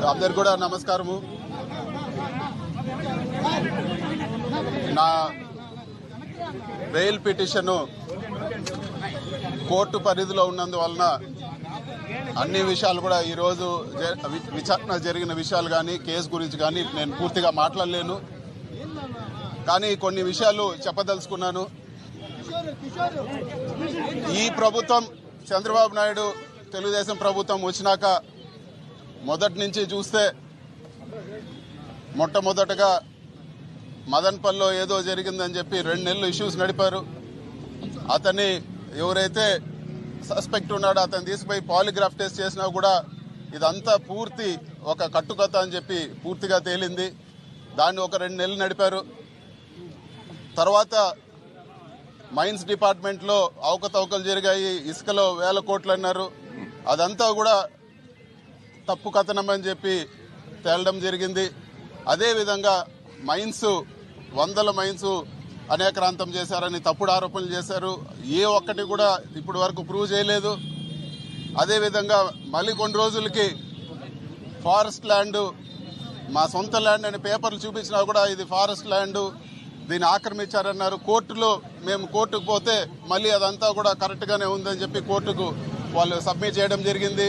అందరు కూడా నమస్కారము. నా బెయిల్ పిటిషన్ కోర్టు పరిధిలో ఉన్నందువలన అన్ని విషయాలు కూడా ఈరోజు జ- వి- విచారణ జరిగిన విషయాలు కానీ కేసు గురించి కానీ నేను పూర్తిగా మాట్లాడలేను. కానీ కొన్ని విషయాలు చెప్పదలుచుకున్నాను. ఈ ప్రభుత్వం చంద్రబాబు నాయుడు తెలుగుదేశం ప్రభుత్వం వచ్చినాక మొదటి నుంచి చూస్తే మొట్టమొదటగా మదన్పల్లో ఏదో జరిగిందని చెప్పి రెండు నెలలు ఇష్యూస్ నడిపారు. అతన్ని ఎవరైతే సస్పెక్ట్ ఉన్నాడో అతను తీసుకుపోయి పాలిగ్రాఫ్ టెస్ట్ చేసినా కూడా ఇదంతా పూర్తి ఒక కట్టుకథ అని చెప్పి పూర్తిగా తేలింది. దాన్ని ఒక రెండు నెలలు నడిపారు. తర్వాత మైన్స్ డిపార్ట్మెంట్లో అవకతవకలు జరిగాయి. ఇసుకలో వేల కోట్లు అన్నారు. అదంతా కూడా తప్పు కథనం అని చెప్పి తేలడం జరిగింది. అదేవిధంగా మైన్స్ వందల మైన్స్ అనేక్రాంతం చేశారని తప్పుడు ఆరోపణలు చేశారు. ఏ ఒక్కటి కూడా ఇప్పటి వరకు ప్రూవ్ చేయలేదు. అదేవిధంగా మళ్ళీ కొన్ని రోజులకి ఫారెస్ట్ ల్యాండ్ మా సొంత ల్యాండ్ అని పేపర్లు చూపించినా కూడా ఇది ఫారెస్ట్ ల్యాండ్ దీన్ని ఆక్రమించారన్నారు. కోర్టులో మేము కోర్టుకు పోతే మళ్ళీ అదంతా కూడా కరెక్ట్గానే ఉందని చెప్పి కోర్టుకు వాళ్ళు సబ్మిట్ చేయడం జరిగింది.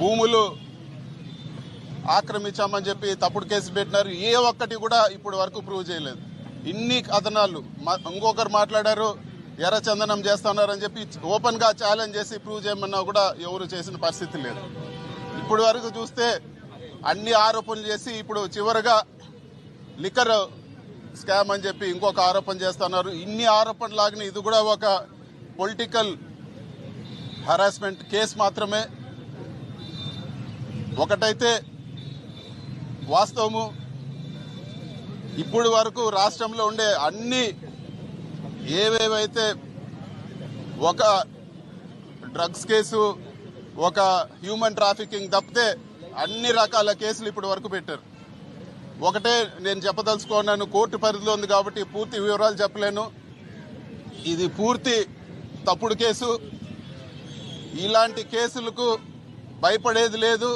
భూములు ఆక్రమించామని చెప్పి తప్పుడు కేసు పెట్టినారు. ఏ ఒక్కటి కూడా ఇప్పుడు వరకు ప్రూవ్ చేయలేదు. ఇన్ని కథనాలు ఇంకొకరు మాట్లాడారు ఎర్ర చందనం చేస్తున్నారని చెప్పి ఓపెన్గా ఛాలెంజ్ చేసి ప్రూవ్ చేయమన్నా కూడా ఎవరు చేసిన పరిస్థితి లేదు. ఇప్పుడు వరకు చూస్తే అన్ని ఆరోపణలు చేసి ఇప్పుడు చివరగా లిక్కర్ స్కామ్ అని చెప్పి ఇంకొక ఆరోపణ చేస్తున్నారు. ఇన్ని ఆరోపణలాగిన ఇది కూడా ఒక పొలిటికల్ హరాస్మెంట్ కేసు మాత్రమే. ఒకటైతే వాస్తవము ఇప్పుడు వరకు రాష్ట్రంలో ఉండే అన్ని ఏవేవైతే ఒక డ్రగ్స్ కేసు ఒక హ్యూమన్ ట్రాఫికింగ్ తప్పితే అన్ని రకాల కేసులు ఇప్పుడు వరకు పెట్టారు. ఒకటే నేను చెప్పదలుచుకున్నాను కోర్టు పరిధిలో ఉంది కాబట్టి పూర్తి వివరాలు చెప్పలేను. ఇది పూర్తి తప్పుడు కేసు. ఇలాంటి కేసులకు భయపడేది లేదు.